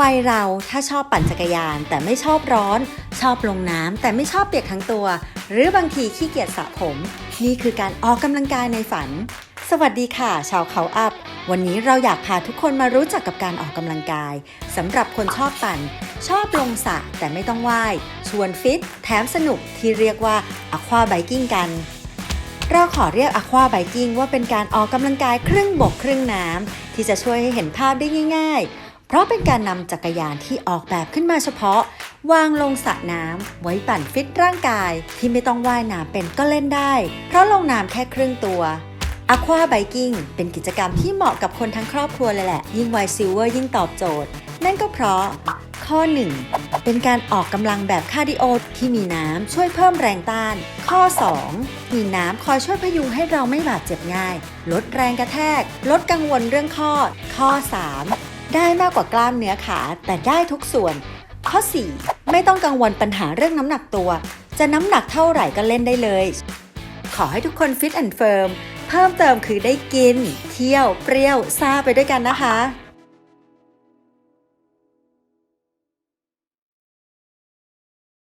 วัยเราถ้าชอบปั่นจักรยาน แต่ไม่ชอบร้อน ชอบลงน้ำแต่ไม่ชอบเปียกทั้งตัว หรือบางทีขี้เกียจสระผม นี่คือการออกกำลังกายในฝัน สวัสดีค่ะ ชาวเขาอัพ วันนี้เราอยากพาทุกคนมารู้จักกับการออกกำลังกายสำหรับคนชอบปั่น ชอบลงสระแต่ไม่ต้องว่ายชวนฟิต แถมสนุกที่เรียกว่าอะควาไบกิ้งกันเราขอเรียกอะควาไบกิ้งว่าเป็นการออกกำลังกายครึ่งบกครึ่งน้ำที่จะช่วยให้เห็นภาพได้ง่ายๆ ราะเป็นการนำจักรยานที่ออกแบบขึ้นมาเฉพาะ วางลงสระน้ำไว้ปั่นฟิตร่างกาย ที่ไม่ต้องว่ายน้ำเป็นก็เล่นได้ เพราะลงน้ำแค่ครึ่งตัวอควาไบกิ้งเป็นกิจกรรมที่เหมาะกับคนทั้งครอบครัวเลยแหละ ยิ่งวัยซิลเวอร์ยิ่งตอบโจทย์ นั่นก็เพราะ ข้อ 1 เป็นการออกกำลังแบบคาร์ดิโอที่มีน้ำช่วยเพิ่มแรงต้าน ข้อ 2 มีน้ำคอยช่วยพยุงให้เราไม่บาดเจ็บง่าย ลดแรงกระแทก ลดกังวลเรื่องข้อ ข้อ 3 ได้มากกว่ากล้ามเนื้อขา แต่ได้ทุกส่วน ข้อ 4 ไม่ต้องกังวลปัญหาเรื่องน้ำหนักตัว จะน้ำหนักเท่าไหร่ก็เล่นได้เลย ขอให้ทุกคนฟิตแอนด์เฟิร์มเพิ่มเติมคือได้กิน เที่ยว เปรี้ยวซาไปด้วยกันนะคะ